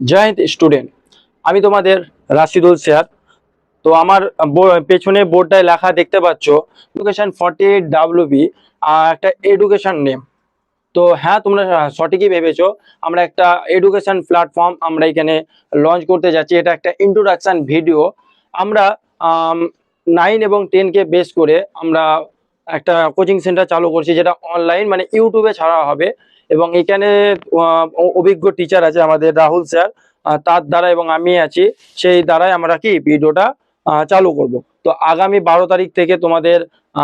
Joint student. আমি তোমাদের Rashidul sir. তো আমার পেছনে বোর্ডটায় লেখা দেখতে পাচ্ছ এডুকেশন ফর্টি এইট ডাব্লিউবি একটা এডুকেশন নেম তো হ্যাঁ তোমরা সঠিকই ভেবেছো, আমরা একটা এডুকেশন প্ল্যাটফর্ম আমরা এখানে লঞ্চ করতে যাচ্ছি। এটা একটা ইন্ট্রোডাকশন ভিডিও আমরা নাইন এবং টেনকে বেস করে আমরা একটা কোচিং সেন্টার চালু করছি, যেটা অনলাইন মানে ইউটিউবে ছাড়া হবে। এবং এখানে অভিজ্ঞ টিচার আছে আমাদের রাহুল স্যার তার দ্বারা এবং আমি আছি। সেই দ্বারাই আমরা কি ভিডিওটা চালু করব। তো আগামী বারো তারিখ থেকে তোমাদের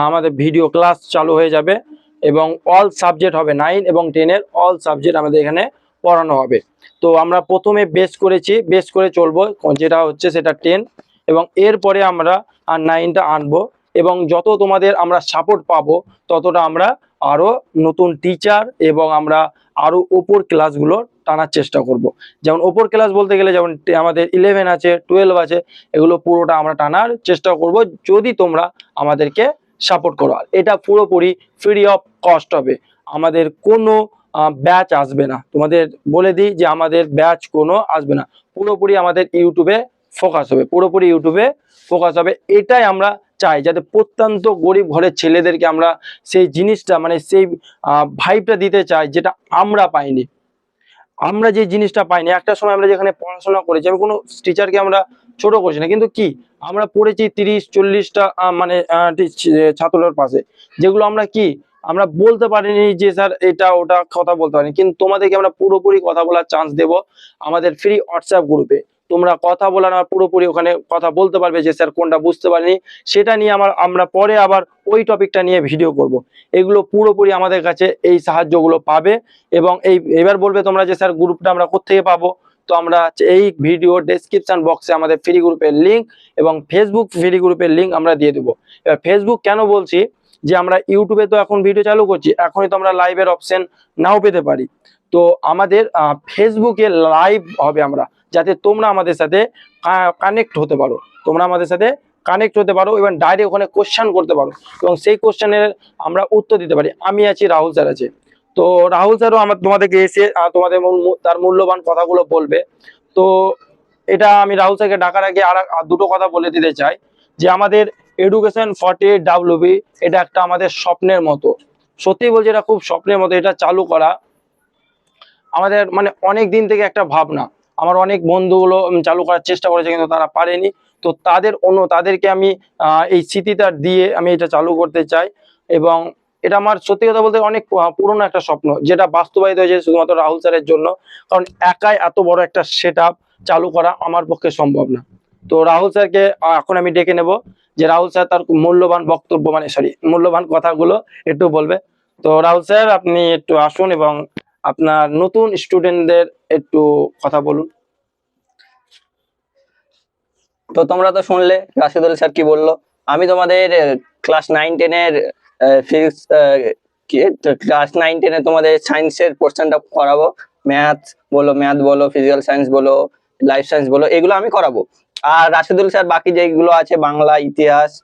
আমাদের ভিডিও ক্লাস চালু হয়ে যাবে এবং অল সাবজেক্ট হবে নাইন এবং টেনের অল সাবজেক্ট আমাদের এখানে পড়ানো হবে। তো আমরা প্রথমে বেস করেছি বেস করে চলবো, যেটা হচ্ছে সেটা টেন এবং এরপরে আমরা আর নাইনটা আনব এবং যত তোমাদের আমরা সাপোর্ট পাবো, ততটা আমরা আরও নতুন টিচার এবং আমরা আরও ওপর ক্লাসগুলো টানার চেষ্টা করব। যেমন ওপর ক্লাস বলতে গেলে যেমন আমাদের ইলেভেন আছে টুয়েলভ আছে, এগুলো পুরোটা আমরা টানার চেষ্টা করব যদি তোমরা আমাদেরকে সাপোর্ট করো। আর এটা পুরোপুরি ফ্রি অফ কস্ট হবে। আমাদের কোনো ব্যাচ আসবে না। তোমাদের বলে দিই যে আমাদের ব্যাচ কোনো আসবে না। পুরোপুরি আমাদের ইউটিউবে ফোকাস হবে। পুরোপুরি ইউটিউবে ফোকাস হবে। এটাই আমরা চাই, যাতে প্রত্যন্ত গরিব ঘরের ছেলেদেরকে আমরা সেই জিনিসটা মানে সেই ভাইবটা দিতে চাই, যেটা আমরা পাইনি। আমরা যে জিনিসটা পাইনি, একটা সময় আমরা যেখানে পড়াশোনা করেছি, আমি কোনো টিচারকে আমরা ছোট করছি না, কিন্তু কি, আমরা পড়েছি তিরিশ, চল্লিশটা মানে ছাত্রের পাশে, যেগুলো আমরা কি, আমরা বলতে পারিনি যে, স্যার, এটা, ওটা কথা বলতে পারিনি। কিন্তু তোমাদেরকে আমরা পুরোপুরি কথা বলার চান্স দেব আমাদের ফ্রি হোয়াটসঅ্যাপ গ্রুপে তোমরা কথা বলার আর পুরোপুরি ওখানে কথা বলতে পারবে যে স্যার কোনটা বুঝতে পারিনি। সেটা নিয়ে আমার, আমরা পরে আবার ওই টপিকটা নিয়ে ভিডিও করব। এগুলো পুরোপুরি আমাদের কাছে এই সাহায্যগুলো পাবে এবং এই, এবার বলবে তোমরা যে স্যার গ্রুপটা আমরা কোথেকে পাবো? তো আমরা এই ভিডিও ডেসক্রিপশন বক্সে আমাদের ফ্রি গ্রুপের লিঙ্ক এবং ফেসবুক ফ্রি গ্রুপের লিঙ্ক আমরা দিয়ে দেবো। এবার ফেসবুক কেন বলছি? যে আমরা ইউটিউবে তো এখন ভিডিও চালু করছি, এখনই তো আমরা লাইভের অপশন নাও পেতে পারি। তো আমাদের ফেসবুকে লাইভ হবে আমরা। যাতে তোমরা আমাদের সাথে কানেক্ট হতে পারো। তোমরা আমাদের সাথে কানেক্ট হতে পারো এবং ডাইরেক্ট ওখানে কোশ্চেন করতে পারো। এবং সেই কোশ্চেনের আমরা উত্তর দিতে পারি। আমি আছি, রাহুল স্যার আছে। তো রাহুল স্যারও আমার, তোমাদেরকে এসে তোমাদের তার মূল্যবান কথাগুলো বলবে। তো এটা আমি রাহুল স্যারকে ডাকার আগে আর দুটো কথা বলে দিতে চাই। যে আমাদের এডুকেশন ফর্টি ডাব্লিউবি এটা একটা আমাদের স্বপ্নের মতো। সত্যি বলছি, এটা খুব স্বপ্নের মতো, এটা চালু করা। আমাদের মানে অনেক দিন থেকে একটা ভাবনা। আমার অনেক বন্ধুগুলো চালু করার চেষ্টা করেছে কিন্তু তারা পারেনি। তো তাদের অন্য, তাদেরকে আমি এই স্মৃতিটা দিয়ে আমি এটা চালু করতে চাই এবং এটা আমার সত্যি কথা বলতে অনেক পুরনো একটা স্বপ্ন, যেটা বাস্তবায়িত হয়েছে শুধুমাত্র রাহুল স্যারের জন্য। কারণ একাই এত বড় একটা সেট চালু করা আমার পক্ষে সম্ভব না। তো রাহুল স্যারকে এখন আমি ডেকে নেব যে রাহুল স্যার তার মূল্যবান বক্তব্য মানে সরি, মূল্যবান কথাগুলো একটু বলবে। তো রাহুল স্যার, আপনি একটু আসুন এবং আপনার নতুন স্টুডেন্টদের একটু কথা বলুন। তো তোমরা তো শুনলে, রাশিদুল স্যার কি বলল? আমি তোমাদের ক্লাস নাইন টেনের ফিজিক্স ক্লাস নাইন টেনে তোমাদের সায়েন্সের পোর্শনটা করাবো। ম্যাথ বলো ম্যাথ বলো ফিজিক্যাল সায়েন্স বলো লাইফ সায়েন্স বলো, এগুলো আমি করাবো। আর রাশিদুল স্যার বাকি যেগুলো আছে, বাংলা, ইতিহাস,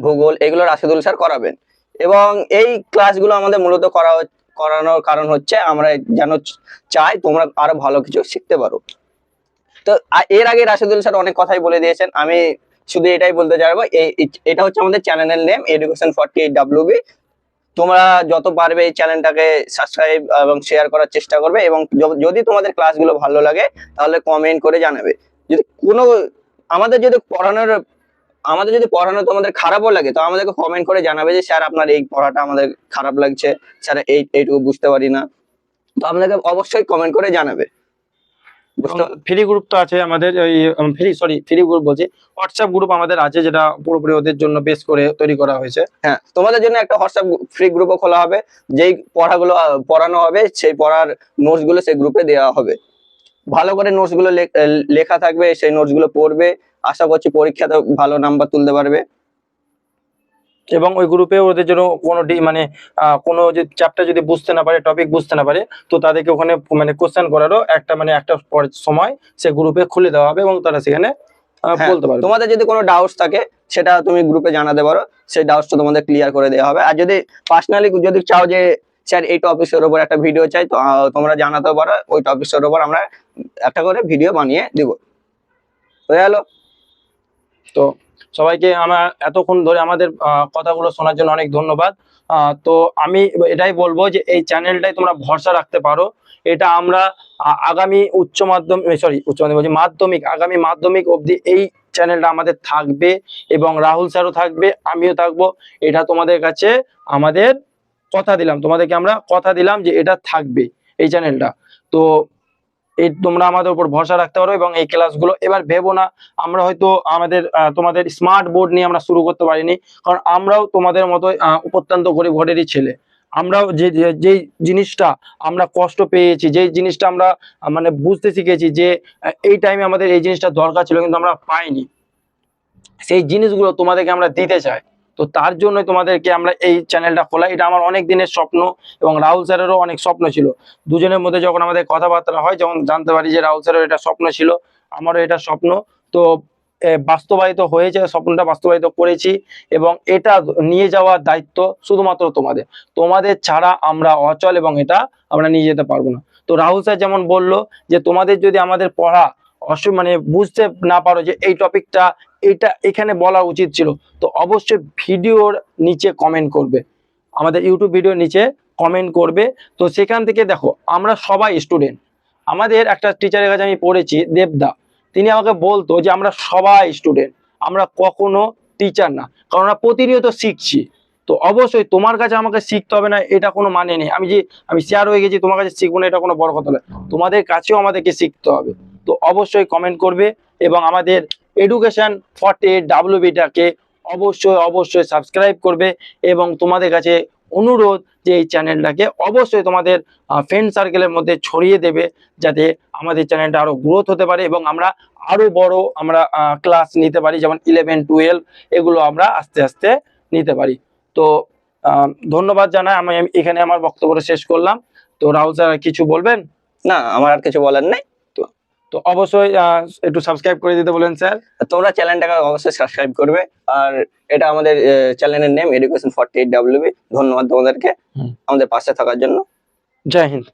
ভূগোল, এগুলো রাশিদুল স্যার করাবেন। এবং এই ক্লাসগুলো আমাদের মূলত করা হচ্ছে- করানোর কারণ হচ্ছে আমরা যেন চাই তোমরা আরও ভালো কিছু শিখতে পারো। তো এর আগে রাশিদুল স্যার অনেক কথাই বলে দিয়েছেন। আমি শুধু এটাই বলতে চাইব এটা হচ্ছে আমাদের চ্যানেলের name education forty eight WB তোমরা যত পারবে এই চ্যানেলটাকে সাবস্ক্রাইব এবং শেয়ার করার চেষ্টা করবে এবং যদি তোমাদের ক্লাসগুলো ভালো লাগে, তাহলে কমেন্ট করে জানাবে। যদি কোনো, আমাদের যদি পড়ানোর আমাদের যদি পড়ানো তোমাদের খারাপও লাগে তো আমাদেরকে কমেন্ট করে জানাবে যে স্যার আপনার এই পড়াটা আমাদের খারাপ লাগছে। স্যার এই এইটুকু বুঝতে পারি না। তো আপনাকে অবশ্যই কমেন্ট করে জানাবে। ফ্রি গ্রুপ তো আছে আমাদের ফ্রি সরি ফ্রি গ্রুপ বলছি। হোয়াটসঅ্যাপ গ্রুপ আমাদের আছে যেটা পুরোপুরি ওদের জন্য বেস করে তৈরি করা হয়েছে। হ্যাঁ তোমাদের জন্য একটা হোয়াটসঅ্যাপ ফ্রি গ্রুপও খোলা হবে। যেই পড়াগুলো পড়ানো হবে সেই পড়ার নোটসগুলো সেই গ্রুপে দেওয়া হবে। ভালো করে নোটসগুলো লেখা থাকবে সেই নোটসগুলো পড়বে। আশা করছি পরীক্ষাতে ভালো নাম্বার তুলতে পারবে। এবং ওই গ্রুপে ওদের জন্য কোনো মানে কোনো যে চ্যাপ্টার যদি বুঝতে না পারে টপিক বুঝতে না পারে তো তাদেরকে ওখানে মানে কোশ্চেন করারও একটা মানে একটা সময় সে গ্রুপে খুলে দেওয়া হবে এবং তারা সেখানে হ্যাঁ, বলতে পারবে। তোমাদের যদি কোনো ডাউটস থাকে সেটা তুমি গ্রুপে জানাতে পারো। সেই ডাউটসটা তোমাদের ক্লিয়ার করে দেওয়া হবে। আর যদি পার্সোনালি যদি চাও যে স্যার এই টপিকের উপর একটা ভিডিও চাই, তো তোমরা জানাতে পারো, ওই টপিকের উপর আমরা একটা করে ভিডিও বানিয়ে দিব। হয়ে গেল তো, সবাইকে আমার এতক্ষণ ধরে আমাদের কথাগুলো শোনার জন্য অনেক ধন্যবাদ। তো, আমি এটাই বলব যে, এই চ্যানেলটাই তোমরা ভরসা রাখতে পারো। এটা আমরা আগামী উচ্চ মাধ্যমিক সরি উচ্চ মাধ্যমিক মাধ্যমিক, আগামী মাধ্যমিক অবধি এই চ্যানেলটা আমাদের থাকবে এবং রাহুল স্যারও থাকবে, আমিও থাকব। এটা তোমাদের কাছে আমাদের কথা দিলাম। তোমাদেরকে আমরা কথা দিলাম যে এটা থাকবে এই চ্যানেলটা তো এই তোমরা আমাদের উপর ভরসা রাখতে পারো এবং এই ক্লাসগুলো এবার ভেবো না, আমরা হয়তো আমাদের তোমাদের স্মার্ট বোর্ড নিয়ে আমরা শুরু করতে পারিনি, কারণ আমরাও তোমাদের মতো অত্যন্ত গরিব ঘরেরই ছেলে। আমরাও যে, যে- যেই জিনিসটা আমরা কষ্ট পেয়েছি যেই জিনিসটা আমরা মানে বুঝতে শিখেছি যে এই টাইমে আমাদের এই জিনিসটা দরকার ছিল কিন্তু আমরা পাইনি। সেই জিনিসগুলো তোমাদেরকে আমরা দিতে চাই। তো তার জন্যই তোমাদেরকে আমরা এই চ্যানেলটা খোলা এটা আমার অনেক দিনের স্বপ্ন এবং রাহুল স্যারেরও অনেক স্বপ্ন ছিল। দুজনের মধ্যে যখন আমাদের কথাবার্তা হয়, যখন জানতে পারি যে রাহুল স্যারের এটা স্বপ্ন ছিল, আমারও এটা স্বপ্ন। তো বাস্তবায়িত হয়েছে, স্বপ্নটা বাস্তবায়িত করেছি এবং এটা নিয়ে যাওয়ার দায়িত্ব শুধুমাত্র তোমাদের। তোমাদের ছাড়া আমরা অচল এবং এটা আমরা নিয়ে যেতে পারব না। তো রাহুল স্যার যেমন বলল যে, তোমাদের যদি আমাদের পড়া মানে বুঝতে না পারো যে এই টপিকটা, এটা এখানে বলা উচিত ছিল। তো অবশ্যই ভিডিওর নিচে কমেন্ট করবে। আমাদের ইউটিউব ভিডিওর নিচে কমেন্ট করবে। তো সেখান থেকে দেখো, আমরা সবাই স্টুডেন্ট আমাদের একটা টিচারের কাছে আমি পড়েছি, দেবদা। তিনি আমাকে বলতো যে আমরা সবাই স্টুডেন্ট আমরা কখনো টিচার না। কারণ আমরা প্রতিনিয়ত শিখছি। তো অবশ্যই তোমার কাছে আমাকে শিখতে হবে না, এটা কোনো মানে নেই। আমি যে, আমি শেয়ার হয়ে গেছি, তোমার কাছে শিখব না, এটা কোনো বড় কথা নয়। তোমাদের কাছেও আমাদেরকে শিখতে হবে। তো অবশ্যই কমেন্ট করবে এবং আমাদের এডুকেশন ফর্টি ডাব্লিউবিটাকে অবশ্যই অবশ্যই সাবস্ক্রাইব করবে এবং তোমাদের কাছে অনুরোধ যে এই চ্যানেলটাকে অবশ্যই তোমাদের ফ্রেন্ড সার্কেলের মধ্যে ছড়িয়ে দেবে যাতে আমাদের চ্যানেলটা আরও গ্রোথ হতে পারে এবং আমরা আরও বড় আমরা ক্লাস নিতে পারি যেমন ইলেভেন টুয়েলভ এগুলো আমরা আস্তে আস্তে নিতে পারি। তো ধন্যবাদ জানাই। আমি আমি এখানে আমার বক্তব্য শেষ করলাম। তো রাহুল স্যার কিছু বলবেন? না, আমার আর কিছু বলার নেই। তো অবশ্যই একটু সাবস্ক্রাইব করে দিতে বলেন স্যার। তোমরা চ্যানেলটাকে অবশ্যই সাবস্ক্রাইব করবে। আর এটা আমাদের চ্যানেলের name education forty eight WB ধন্যবাদ তোমাদেরকে আমাদের পাশে থাকার জন্য। জয় হিন্দ।